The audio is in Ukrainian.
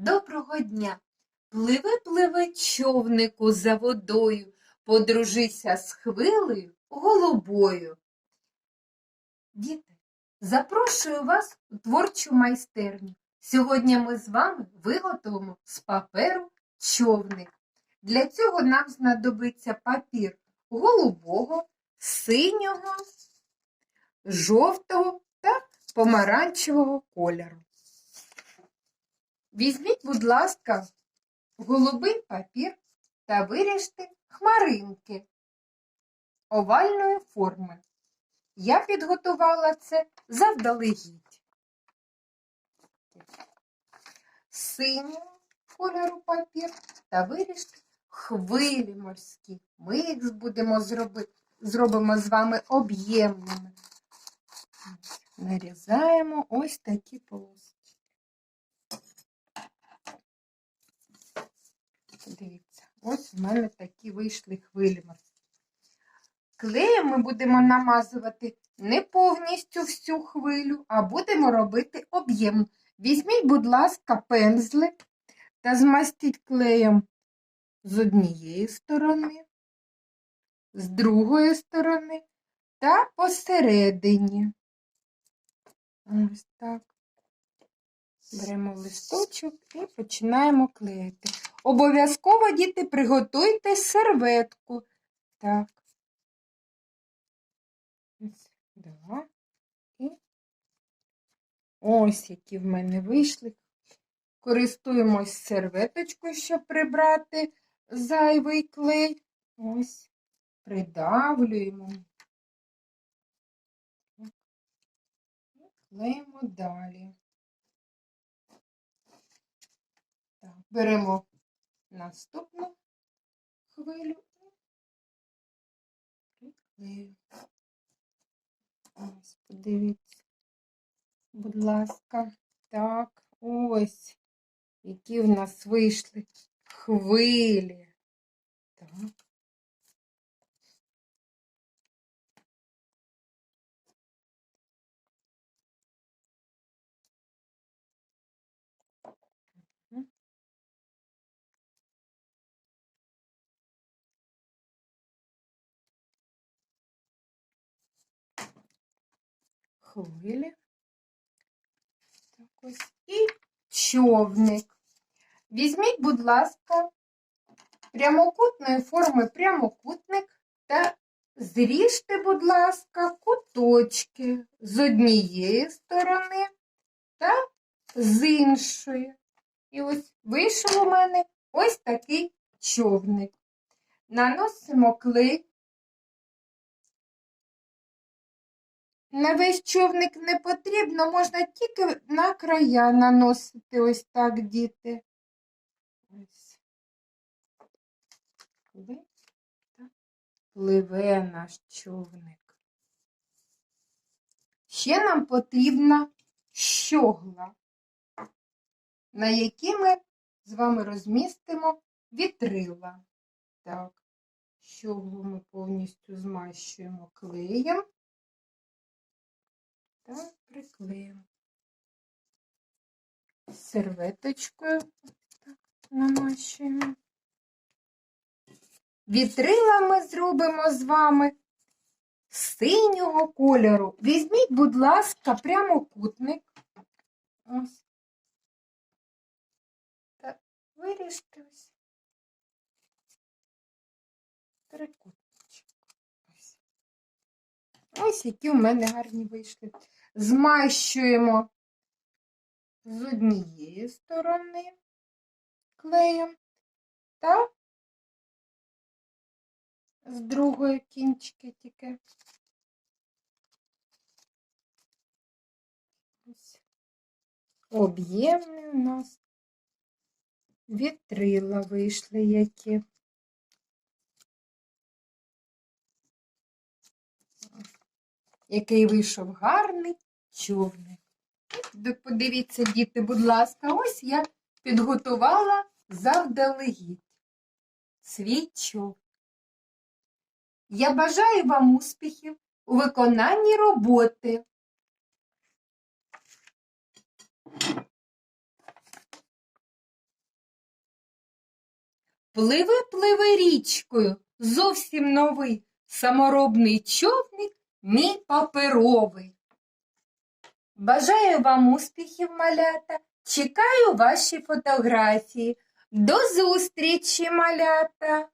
Доброго дня! Пливе, пливе човнику за водою, подружися з хвилею голубою. Діти, запрошую вас у творчу майстерню. Сьогодні ми з вами виготовимо з паперу човник. Для цього нам знадобиться папір голубого, синього, жовтого та помаранчевого кольору. Візьміть, будь ласка, голубий папір та виріжте хмаринки овальної форми. Я підготувала це заздалегідь. Синього кольору папір та виріжте хвилі морські. Ми їх будемо зробити, зробимо з вами об'ємними. Нарізаємо ось такі полоски. Дивіться, ось в мене такі вийшли хвилі морські. Клеєм ми будемо намазувати не повністю всю хвилю, а будемо робити об'єм. Візьміть, будь ласка, пензлик та змастіть клеєм з однієї сторони, з другої сторони та посередині. Ось так. Беремо листочок і починаємо клеїти. Обов'язково, діти, приготуйте серветку. Так. Два. І ось які в мене вийшли. Користуємось серветочкою, щоб прибрати зайвий клей. Ось, придавлюємо. Клеїмо далі. Так, беремо наступну хвилю і приклею. Ось, подивіться, будь ласка, так, ось, які в нас вийшли хвилі. Так. Хвилі. Так. І човник. Візьміть, будь ласка, прямокутної форми прямокутник та зріжте, будь ласка, куточки з однієї сторони та з іншої. І ось вийшов у мене ось такий човник. Наносимо клей. На весь човник не потрібно, можна тільки на края наносити ось так, діти. Пливе наш човник. Ще нам потрібна щогла, на якій ми з вами розмістимо вітрила. Так, щоглу ми повністю змащуємо клеєм та приклеїмо. Серветочкою так, намащуємо. Вітрила ми зробимо з вами синього кольору. Візьміть, будь ласка, прямокутник. Ось. Та виріжте ось. Трикутничок. Ось. Які у мене гарні вийшли. Змащуємо з однієї сторони клеєм та з другої кінчики тільки. Ось. Об'ємні у нас вітрила вийшли які. Який вийшов гарний човник. Подивіться, діти, будь ласка, ось я підготувала завдалегідь свій човник. Я бажаю вам успіхів у виконанні роботи. Пливе, пливе річкою, зовсім новий саморобний човник, мій паперовий. Бажаю вам успіхів, малята. Чекаю ваші фотографії. До зустрічі, малята!